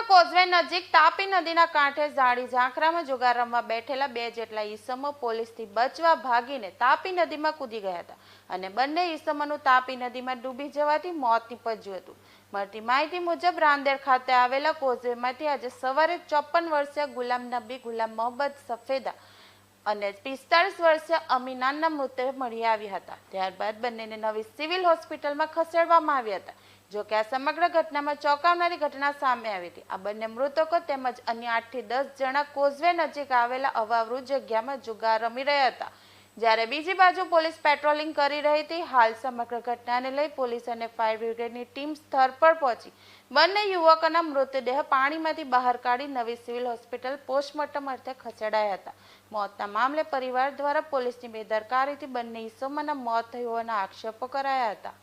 નજીક તાપી નદીના કાંઠે ઝાડી ઝાંખરામાં જુગાર રમવા બેઠેલા બે જેટલા ઈસમો પોલીસથી બચવા ભાગીને તાપી નદીમાં કૂદી ગયા હતા અને બંને ઈસમોનું તાપી નદીમાં ડૂબી જવાથી મોત નીપજ્યું હતું. મળતી માહિતી મુજબ રાંદેર ખાતે આવેલા કોઝવેમાંથી આજે સવારે ચોપન વર્ષીય ગુલામ નબી ગુલામ મોહમ્મદ સફેદા અને પિસ્તાળીસ વર્ષીય અમીનાના મૃતદેહ મળી આવ્યા હતા. ત્યારબાદ બંનેને નવી સિવિલ હોસ્પિટલમાં ખસેડવામાં આવ્યા હતા. જો કે આ સમગ્ર ઘટનામાં ચોંકાવનારી ઘટના સામે આવી હતી. આ બંને મૃતકો તેમજ અન્ય આઠથી દસ જણા કોઝવે નજીક આવેલા અવાવરૂ જગ્યામાં જુગાર રમી રહ્યા હતા. જ્યારે બીજી બાજુ પોલીસ પેટ્રોલિંગ કરી રહી હતી, હાલ સમગ્ર ઘટનાને લઈ પોલીસ અને ફાયર બ્રિગેડની ટીમ સ્થળ પર પહોંચી. બંને યુવકોના મૃતદેહ પાણીમાંથી બહાર કાઢી નવી સિવિલ હોસ્પિટલ પોસ્ટમોર્ટમ અર્થે ખસેડાયા હતા. મોતના મામલે પરિવાર દ્વારા પોલીસની બેદરકારીથી બંને ઈસમોના મોત થયું હોવાના આક્ષેપો કરાયા હતા.